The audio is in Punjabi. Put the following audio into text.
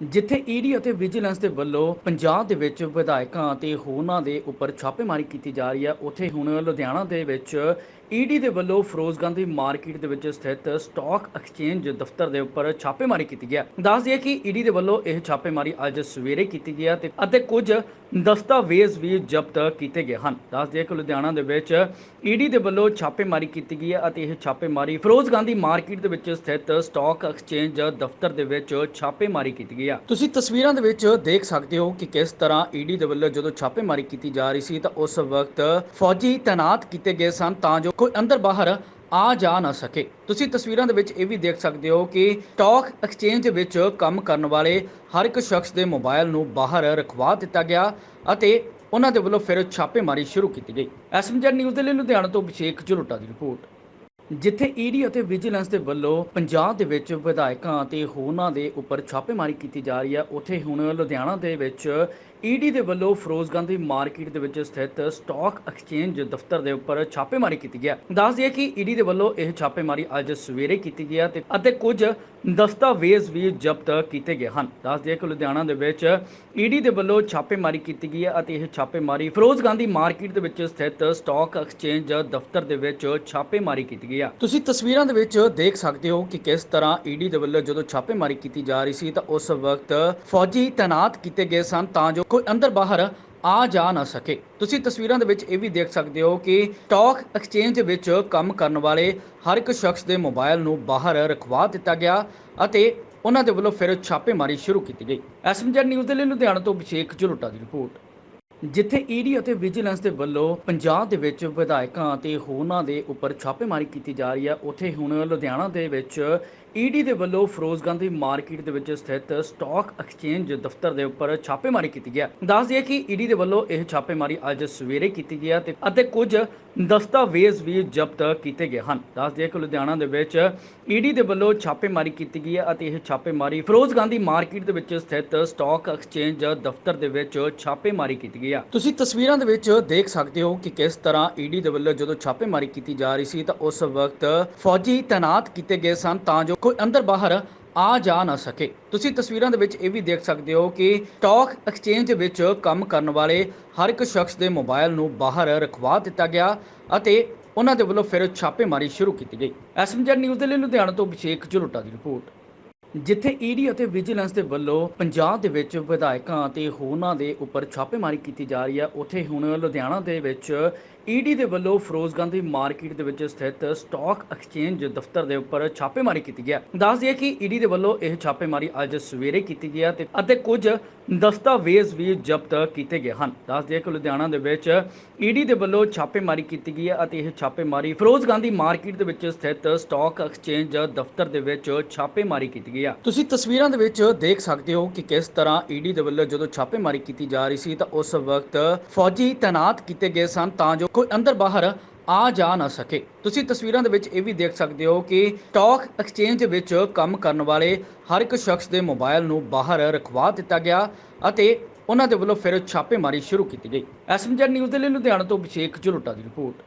ਜਿੱਥੇ ਈਡੀ ਅਤੇ ਵਿਜੀਲੈਂਸ ਦੇ ਵੱਲੋਂ ਪੰਜਾਬ ਦੇ ਵਿੱਚ ਵਿਧਾਇਕਾਂ ਅਤੇ ਹੋਰਨਾਂ ਦੇ ਉੱਪਰ ਛਾਪੇਮਾਰੀ ਕੀਤੀ ਜਾ ਰਹੀ ਹੈ। ਉੱਥੇ ਹੁਣ ਲੁਧਿਆਣਾ ਦੇ ਵਿੱਚ ਈਡੀ ਦੇ ਵੱਲੋਂ ਫਿਰੋਜ਼ ਗਾਂਧੀ ਮਾਰਕੀਟ ਦੇ ਵਿੱਚ ਸਥਿਤ ਸਟਾਕ ਐਕਸਚੇਂਜ ਦਫ਼ਤਰ ਦੇ ਉੱਪਰ ਛਾਪੇਮਾਰੀ ਕੀਤੀ ਗਿਆ ਦੱਸ ਦਈਏ ਕਿ ਈਡੀ ਦੇ ਵੱਲੋਂ ਇਹ ਛਾਪੇਮਾਰੀ ਅੱਜ ਸਵੇਰੇ ਕੀਤੀ ਗਈ ਹੈ ਤੇ ਅਤੇ ਕੁਝ ਦਸਤਾਵੇਜ਼ ਵੀ ਜ਼ਬਤ ਕੀਤੇ ਗਏ ਹਨ। ਦੱਸ ਦਈਏ ਕਿ ਲੁਧਿਆਣਾ ਦੇ ਵਿੱਚ ਈਡੀ ਦੇ ਵੱਲੋਂ ਛਾਪੇਮਾਰੀ ਕੀਤੀ ਗਈ ਹੈ ਅਤੇ ਇਹ ਛਾਪੇਮਾਰੀ ਫਿਰੋਜ਼ ਗਾਂਧੀ ਮਾਰਕੀਟ ਦੇ ਵਿੱਚ ਸਥਿਤ ਸਟਾਕ ਐਕਸਚੇਂਜ ਦਫ਼ਤਰ ਦੇ ਵਿੱਚ ਛਾਪੇਮਾਰੀ ਕੀਤੀ ਗਈ ਆ। ਤੁਸੀਂ ਤਸਵੀਰਾਂ ਦੇ ਵਿੱਚ ਦੇਖ ਸਕਦੇ ਹੋ ਕਿ ਕਿਸ ਤਰ੍ਹਾਂ ਈਡੀ ਦੇ ਵੱਲੋਂ ਜਦੋਂ ਛਾਪੇਮਾਰੀ ਕੀਤੀ ਜਾ ਰਹੀ ਸੀ ਤਾਂ ਉਸ ਵਕਤ ਫੌਜੀ ਤਾਇਨਾਤ ਕੀਤੇ ਗਏ ਸਨ ਤਾਂ ਜੋ ਕੋਈ ਅੰਦਰ ਬਾਹਰ ਆ ਜਾ ਨਾ ਸਕੇ। ਤੁਸੀਂ ਤਸਵੀਰਾਂ ਦੇ ਵਿੱਚ ਇਹ ਵੀ ਦੇਖ ਸਕਦੇ ਹੋ ਕਿ ਸਟਾਕ ਐਕਸਚੇਂਜ ਦੇ ਵਿੱਚ ਕੰਮ ਕਰਨ ਵਾਲੇ ਹਰ ਇੱਕ ਸ਼ਖਸ ਦੇ ਮੋਬਾਈਲ ਨੂੰ ਬਾਹਰ ਰਖਵਾ ਦਿੱਤਾ ਗਿਆ ਅਤੇ ਉਹਨਾਂ ਦੇ ਵੱਲੋਂ ਫਿਰ ਛਾਪੇਮਾਰੀ ਸ਼ੁਰੂ ਕੀਤੀ ਗਈ। ਐਸਐਮਜੀ ਨਿਊਜ਼ ਦੇ ਲਈ ਲੁਧਿਆਣਾ ਤੋਂ ਅਭਿਸ਼ੇਕ ਝੁਲਟਾ ਦੀ ਰਿਪੋਰਟ। ਜਿੱਥੇ ਈਡੀ ਅਤੇ ਵਿਜੀਲੈਂਸ ਦੇ ਵੱਲੋਂ ਪੰਜਾਬ ਦੇ ਵਿੱਚ ਵਿਧਾਇਕਾਂ ਅਤੇ ਹੋਰਨਾਂ ਦੇ ਉੱਪਰ ਛਾਪੇਮਾਰੀ ਕੀਤੀ ਜਾ ਰਹੀ ਹੈ। ਉੱਥੇ ਹੁਣ ਲੁਧਿਆਣਾ ਦੇ ਵਿੱਚ ਈਡੀ ਦੇ ਵੱਲੋਂ ਫਿਰੋਜ਼ਗੰਜ ਦੀ ਮਾਰਕੀਟ ਦੇ ਵਿੱਚ ਸਥਿਤ ਸਟਾਕ ਐਕਸਚੇਂਜ ਦਫ਼ਤਰ ਦੇ ਉੱਪਰ ਛਾਪੇਮਾਰੀ ਕੀਤੀ ਗਿਆ ਦੱਸ ਦਈਏ ਕਿ ਈਡੀ ਦੇ ਵੱਲੋਂ ਇਹ ਛਾਪੇਮਾਰੀ ਅੱਜ ਸਵੇਰੇ ਕੀਤੀ ਗਈ ਹੈ ਤੇ ਅਤੇ ਕੁਝ ਦਸਤਾਵੇਜ਼ ਵੀ ਜ਼ਬਤ ਕੀਤੇ ਗਏ ਹਨ। ਦੱਸ ਦਈਏ ਕਿ ਲੁਧਿਆਣਾ ਦੇ ਵਿੱਚ ਈਡੀ ਦੇ ਵੱਲੋਂ ਛਾਪੇਮਾਰੀ ਕੀਤੀ ਗਈ ਹੈ ਅਤੇ ਇਹ ਛਾਪੇਮਾਰੀ ਫਿਰੋਜ਼ ਗਾਂਧੀ ਮਾਰਕੀਟ ਦੇ ਵਿੱਚ ਸਥਿਤ ਸਟਾਕ ਐਕਸਚੇਂਜ ਦਫ਼ਤਰ ਦੇ ਵਿੱਚ ਛਾਪੇਮਾਰੀ ਕੀਤੀ ਗਈ ਹੈ। ਤੁਸੀਂ ਤਸਵੀਰਾਂ ਦੇ ਵਿੱਚ ਦੇਖ ਸਕਦੇ ਹੋ ਕਿ ਕਿਸ ਤਰ੍ਹਾਂ ਈਡੀ ਦੇ ਵੱਲੋਂ ਜਦੋਂ ਛਾਪੇਮਾਰੀ ਕੀਤੀ ਜਾ ਰਹੀ ਸੀ ਤਾਂ ਉਸ ਵਕਤ ਫੌਜੀ ਤਾਇਨਾਤ ਕੀਤੇ ਗਏ ਸਨ ਤਾਂ ਜੋ ਕੋਈ ਅੰਦਰ ਬਾਹਰ ਆ ਜਾ ਨਾ ਸਕੇ। ਤੁਸੀਂ ਤਸਵੀਰਾਂ ਦੇ ਵਿੱਚ ਇਹ ਵੀ ਦੇਖ ਸਕਦੇ ਹੋ ਕਿ ਸਟਾਕ ਐਕਸਚੇਂਜ ਦੇ ਵਿੱਚ ਕੰਮ ਕਰਨ ਵਾਲੇ ਹਰ ਇੱਕ ਸ਼ਖਸ ਦੇ ਮੋਬਾਈਲ ਨੂੰ ਬਾਹਰ ਰਖਵਾ ਦਿੱਤਾ ਗਿਆ ਅਤੇ ਉਹਨਾਂ ਦੇ ਵੱਲੋਂ ਫਿਰ ਛਾਪੇਮਾਰੀ ਸ਼ੁਰੂ ਕੀਤੀ ਗਈ। ਐਸਐਮਜੀ ਨਿਊਜ਼ ਦੇ ਲਈ ਲੁਧਿਆਣਾ ਤੋਂ ਅਭਿਸ਼ੇਕ ਝੁਲਟਾ ਦੀ ਰਿਪੋਰਟ। ਜਿੱਥੇ ਈਡੀ ਅਤੇ ਵਿਜੀਲੈਂਸ ਦੇ ਵੱਲੋਂ ਪੰਜਾਬ ਦੇ ਵਿੱਚ ਵਿਧਾਇਕਾਂ ਅਤੇ ਹੋਰਨਾਂ ਦੇ ਉੱਪਰ ਛਾਪੇਮਾਰੀ ਕੀਤੀ ਜਾ ਰਹੀ ਹੈ, ਉੱਥੇ ਹੁਣ ਲੁਧਿਆਣਾ ਦੇ ਵਿੱਚ ਈਡੀ ਦੇ ਵੱਲੋਂ ਫਿਰੋਜ਼ਗੰਜ ਦੀ ਮਾਰਕੀਟ ਦੇ ਵਿੱਚ ਸਥਿਤ ਸਟਾਕ ਐਕਸਚੇਂਜ ਦਫ਼ਤਰ ਦੇ ਉੱਪਰ ਛਾਪੇਮਾਰੀ ਕੀਤੀ ਗਿਆ। ਦੱਸ ਦਈਏ ਕਿ ਈਡੀ ਦੇ ਵੱਲੋਂ ਇਹ ਛਾਪੇਮਾਰੀ ਅੱਜ ਸਵੇਰੇ ਕੀਤੀ ਗਈ ਤੇ ਅਤੇ ਕੁਝ ਦਸਤਾਵੇਜ਼ ਵੀ ਜ਼ਬਤ ਕੀਤੇ ਗਏ ਹਨ। ਦੱਸ ਦਈਏ ਕਿ ਲੁਧਿਆਣਾ ਦੇ ਵਿੱਚ ਈਡੀ ਦੇ ਵੱਲੋਂ ਛਾਪੇਮਾਰੀ ਕੀਤੀ ਗਈ ਹੈ ਅਤੇ ਇਹ ਛਾਪੇਮਾਰੀ ਫਿਰੋਜ਼ਗੰਜ ਦੀ ਮਾਰਕੀਟ ਦੇ ਵਿੱਚ ਸਥਿਤ ਸਟਾਕ ਐਕਸਚੇਂਜ ਦਫ਼ਤਰ ਦੇ ਵਿੱਚ ਛਾਪੇਮਾਰੀ ਕੀਤੀ ਗਈ ਹੈ। ਤੁਸੀਂ ਤਸਵੀਰਾਂ ਦੇ ਵਿੱਚ ਦੇਖ ਸਕਦੇ ਹੋ ਕਿ ਕਿਸ ਤਰ੍ਹਾਂ ਈਡੀ ਦੇ ਵੱਲੋਂ ਜਦੋਂ ਛਾਪੇਮਾਰੀ ਕੀਤੀ ਜਾ ਰਹੀ ਸੀ ਤਾਂ ਉਸ ਵਕਤ ਫੌਜੀ ਤਾਇਨਾਤ ਕੀਤੇ ਗਏ ਸਨ ਤਾਂ ਜੋ ਕੋਈ ਅੰਦਰ ਬਾਹਰ ਆ ਜਾ ਨਾ ਸਕੇ। ਤੁਸੀਂ ਤਸਵੀਰਾਂ ਦੇ ਵਿੱਚ ਇਹ ਵੀ ਦੇਖ ਸਕਦੇ ਹੋ ਕਿ ਸਟਾਕ ਐਕਸਚੇਂਜ ਦੇ ਵਿੱਚ ਕੰਮ ਕਰਨ ਵਾਲੇ ਹਰ ਇੱਕ ਸ਼ਖਸ ਦੇ ਮੋਬਾਈਲ ਨੂੰ ਬਾਹਰ ਰਖਵਾ ਦਿੱਤਾ ਗਿਆ ਅਤੇ ਉਹਨਾਂ ਦੇ ਵੱਲੋਂ ਫਿਰ ਛਾਪੇਮਾਰੀ ਸ਼ੁਰੂ ਕੀਤੀ ਗਈ। ਐਸਐਮਜੀ ਨਿਊਜ਼ ਦੇ ਲਈ ਲੁਧਿਆਣਾ ਤੋਂ ਅਭਿਸ਼ੇਕ ਝੁਲਟਾ ਦੀ ਰਿਪੋਰਟ। ਜਿੱਥੇ ਈਡੀ ਅਤੇ ਵਿਜੀਲੈਂਸ ਦੇ ਵੱਲੋਂ ਪੰਜਾਬ ਦੇ ਵਿੱਚ ਵਿਧਾਇਕਾਂ ਅਤੇ ਹੋਰਨਾਂ ਦੇ ਉੱਪਰ ਛਾਪੇਮਾਰੀ ਕੀਤੀ ਜਾ ਰਹੀ ਹੈ। ਉੱਥੇ ਹੁਣ ਲੁਧਿਆਣਾ ਦੇ ਵਿੱਚ ਈਡੀ ਦੇ ਵੱਲੋਂ ਫਿਰੋਜ਼ਗੰਜ ਦੀ ਮਾਰਕੀਟ ਦੇ ਵਿੱਚ ਸਥਿਤ ਸਟਾਕ ਐਕਸਚੇਂਜ ਦਫ਼ਤਰ ਦੇ ਉੱਪਰ ਛਾਪੇਮਾਰੀ ਕੀਤੀ ਗਈ ਹੈ। ਦੱਸ ਦਈਏ ਕਿ ਈਡੀ ਦੇ ਵੱਲੋਂ ਇਹ ਛਾਪੇਮਾਰੀ ਅੱਜ ਸਵੇਰੇ ਕੀਤੀ ਗਈ ਹੈ ਅਤੇ ਕੁਝ ਦਸਤਾਵੇਜ਼ ਵੀ ਜ਼ਬਤ ਕੀਤੇ ਗਏ ਹਨ। ਦੱਸ ਦਈਏ ਕਿ ਲੁਧਿਆਣਾ ਦੇ ਵਿੱਚ ਈਡੀ ਦੇ ਵੱਲੋਂ ਛਾਪੇਮਾਰੀ ਕੀਤੀ ਗਈ ਹੈ ਅਤੇ ਇਹ ਛਾਪੇਮਾਰੀ ਫਿਰੋਜ਼ ਗਾਂਧੀ ਮਾਰਕੀਟ ਦੇ ਵਿੱਚ ਸਥਿਤ ਸਟਾਕ ਐਕਸਚੇਂਜ ਦਫ਼ਤਰ ਦੇ ਵਿੱਚ ਛਾਪੇਮਾਰੀ ਕੀਤੀ ਗਈ ਹੈ। ਤੁਸੀਂ ਤਸਵੀਰਾਂ ਦੇ ਵਿੱਚ ਦੇਖ ਸਕਦੇ ਹੋ ਕਿ ਕਿਸ ਤਰ੍ਹਾਂ ਈਡੀ ਦੇ ਵੱਲੋਂ ਜਦੋਂ ਛਾਪੇਮਾਰੀ ਕੀਤੀ ਜਾ ਰਹੀ ਸੀ ਤਾਂ ਉਸ ਵਕਤ ਫੌਜੀ ਤਾਇਨਾਤ ਕੀਤੇ ਗਏ ਸਨ ਤਾਂ ਜੋ ਕੋਈ ਅੰਦਰ ਬਾਹਰ ਆ ਜਾ ਨਾ ਸਕੇ। ਤੁਸੀਂ ਤਸਵੀਰਾਂ ਦੇ ਵਿੱਚ ਇਹ ਵੀ ਦੇਖ ਸਕਦੇ ਹੋ ਕਿ ਸਟਾਕ ਐਕਸਚੇਂਜ ਦੇ ਵਿੱਚ ਕੰਮ ਕਰਨ ਵਾਲੇ ਹਰ ਇੱਕ ਸ਼ਖਸ ਦੇ ਮੋਬਾਈਲ ਨੂੰ ਬਾਹਰ ਰਖਵਾ ਦਿੱਤਾ ਗਿਆ ਅਤੇ ਉਹਨਾਂ ਦੇ ਵੱਲੋਂ ਫਿਰ ਛਾਪੇਮਾਰੀ ਸ਼ੁਰੂ ਕੀਤੀ ਗਈ। ਐਸਐਮਜੀ ਨਿਊਜ਼ ਦੇ ਲਈ ਲੁਧਿਆਣਾ ਤੋਂ ਅਭਿਸ਼ੇਕ ਜਲੋਟਾ ਦੀ ਰਿਪੋਰਟ।